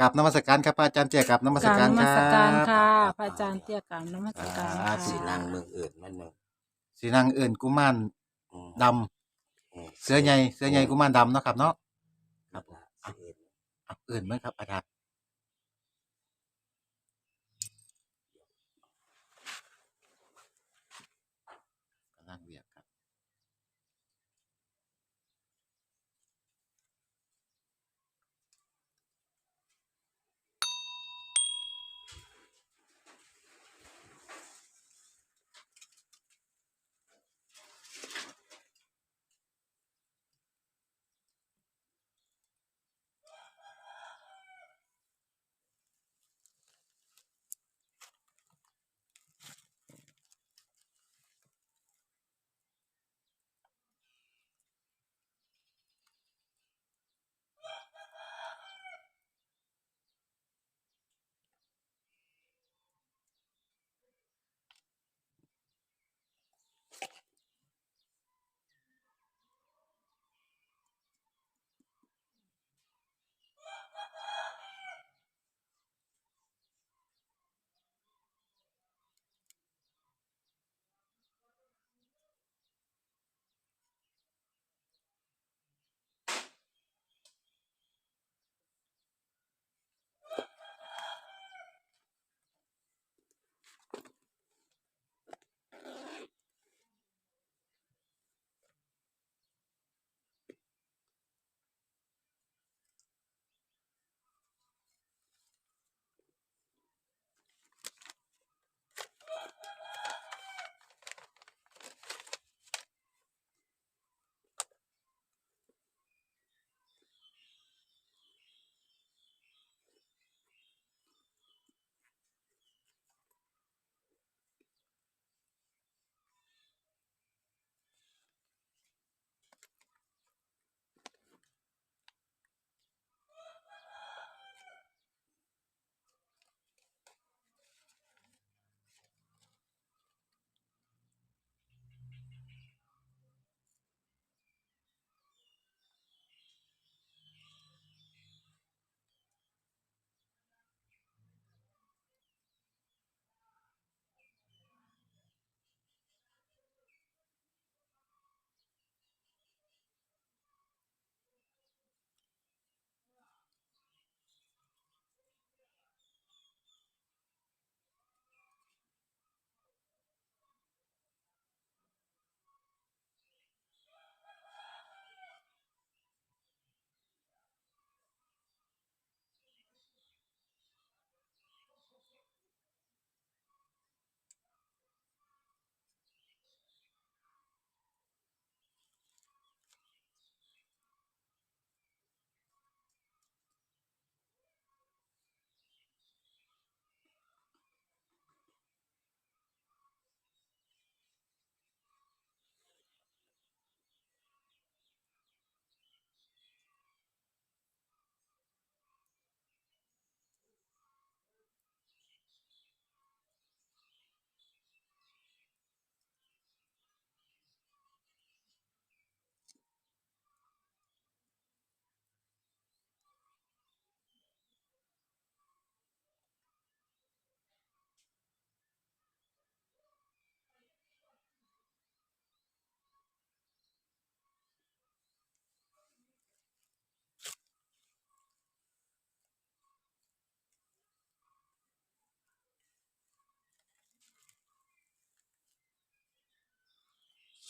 กับนมัสการครับพระอาจารย์เจียกับนมัสกราบการนคมัรับสการค่ะพระอาจารย์เตี้ยกราบนมัสการอ่าค่ะสิสีนางเมืองอื่นมันเมืองสีนางเอื่นกุมารอืมดำมเสือใหญ่เสือใหญ่กุมารดำเนาะครับเนาะ ครับผมอะเอ็นอะเอื่นไหมครับอาจารย์กำลังเวียกครับ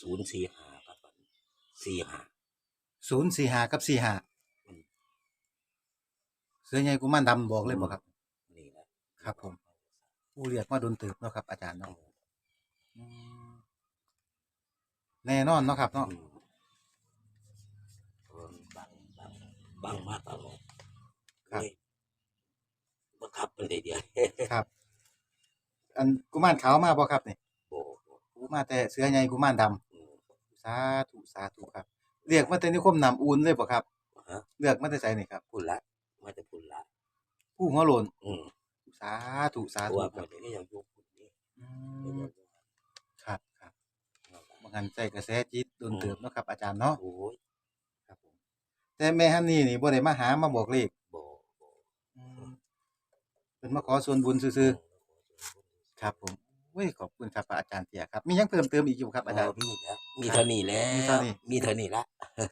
ศูนย์สี่ห้าครับผมสี่ห้าศูนย์สี่ห้ากับสี่ห้าอืมเสือใหญ่กุมารดำบอกเลยบอกครับ นี่แหละครับ ผมผู้เรียกมาโดนตืบเนาะครับ อาจารย์เนาะอืมแน่นอนเนาะครับเนาะอืมบังบังบังมาตลอดครับเลยบังคับเป็นเดียวครับ อันกุมารขาวมาบ่ครับนี่โอ้โหกูมาแต่เสือใหญ่กุมารดำอืมสาธุสาธุครับ เรียกมาแต่นิคมนำอูนเลยบ่ครับฮะเลือกมาแต่ไสนี่ครับพุ่นละมาจะพุ่นละผู้หัวโลนอืมสาธุสาเพธุราะว่าคมัรันบก็ยังอยู่พุ่นนี่อืก็มยังอยู่ครับครับนั่นล่ะบางหันใจกระแสจิตโดนเติบเนาะครับ อาจารย์เนาะโอ้ยครับผมแต่แม่ฮันนี่นี่บ่ได้มาหามาบอกเลขบ่บ่อืมเป็นมาขอส่วนบุญซื่อๆครับผมเว้ยขอบคุณครับพระอาจารย์เตียครับ มีหยังเพิ่มเติมอีกอยู่ครับอาจารย์ มีแล้วมีเท่านี้แล้วมีเท่านี้มีเท่านี้ละ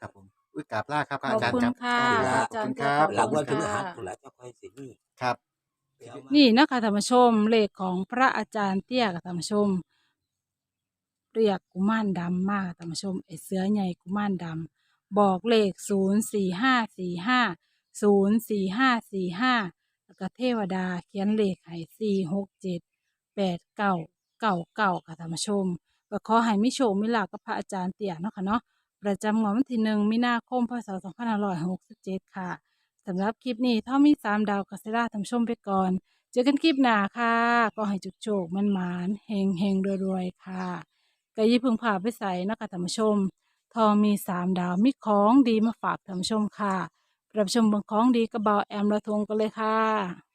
ครับผมอุ้ยกราบลาครับพระขอบอาจารย์คุณครับค่ะขอบคุณอาคจารรัย์บเตียหลังขอบวันคุพฤณหัค่ะสตุลาเจ้าค่อยสินี่ครับ นี่นะคะธรรมชมเลขของพระอาจารย์เตี้ยกับธรรมชม เรียกกุมารดำมากธรรมชมไอเสือใหญ่กุมารดำบอกเลขศูนย์สี่ห้าสี่ห้าศูนย์สี่ห้าสี่ห้าแล้วก็เทวดาเขียนเลขให้สี่หกเจ็ดแปดเก้า เก้าเก้าค่ะธรรมชมก็ขอให้มิโชคมิลาภกับพระอาจารย์เตี้ยเนาะค่ะเนาะประจำงวดวันที่หนึ่งมีนาคมพศสองพันห้าร้อยหกสิบเจ็ดค่ะสำหรับคลิปนี้ถ้ามีสามดาวกัสลาธรรมชมไปก่อน เจอกันคลิปหน้าค่ะ ก็ให้จุกโจกมันหมานเฮงเฮงรวยๆค่ะก็ยิ่พึงพาไปใส่นะคะท่านผู้ชม ทองมีสามดาวมีของดีมาฝากท่านผู้ชมค่ะรับชมบางของดีกระเบาแอมระทงกันเลยค่ะ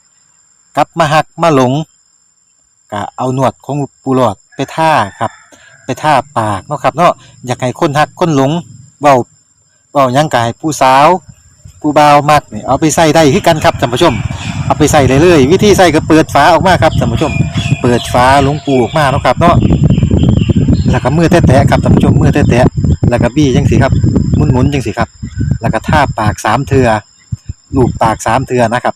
กลับมาหักมาหลงก็เอาหนวดของปูหลอดไปท่าครับ ไปท่าปากเนาะครับเนาะอยากให้คนหักคนหลงเบาเบายังกายผู้สาวผู้บ่าวมักเนี่ยเอาไปใส่ได้คือกันครับท่านผู้ชม เอาไปใส่เลยเลยวิธีใส่ก็เปิดฝาออกมาครับท่านผู้ชม เปิดฝาหลวงปูออกมาเนาะครับเนาะแล้วก็มือแตะๆครับท่านผู้ชมมือแตะๆแล้วก็บี้จังสิครับหมุนๆจังสิครับ แล้วก็ท่าปากสามเทือลูบปากสามเทือนะครับ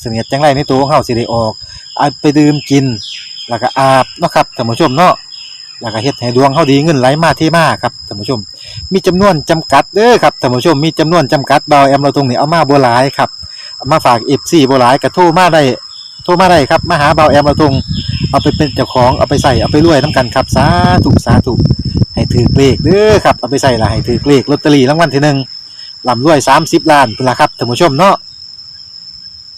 เสนียดจังไรในตัวของเฮาสิได้ออกเอาไปดื่มกิน แล้วก็อาบเนาะครับท่านผู้ชมเนาะแล้วก็เฮ็ดให้ดวงเฮาดีเงินไหลมาเทมาครับท่านผู้ชม มีจำนวนจำกัดเด้อครับท่านผู้ชมมีจำนวนจำกัดเบาแอมเราตรงนี้เอามาบ่หลายครับเอามาฝาก FC บ่หลายก็โทรมาได้โทรมาได้ครับมาหาเบาแอมเราตรงเอาไปเป็นเจ้าของเอาไปใส่เอาไปรวยน้ำกันครับสาธุสาธุให้ถือเลขเด้อครับเอาไปใส่ละให้ถือเลขลอตเตอรี่รางวัลที่หนึ่งลำรวยสามสิบล้านเป็นละครับท่านผู้ชมเนาะ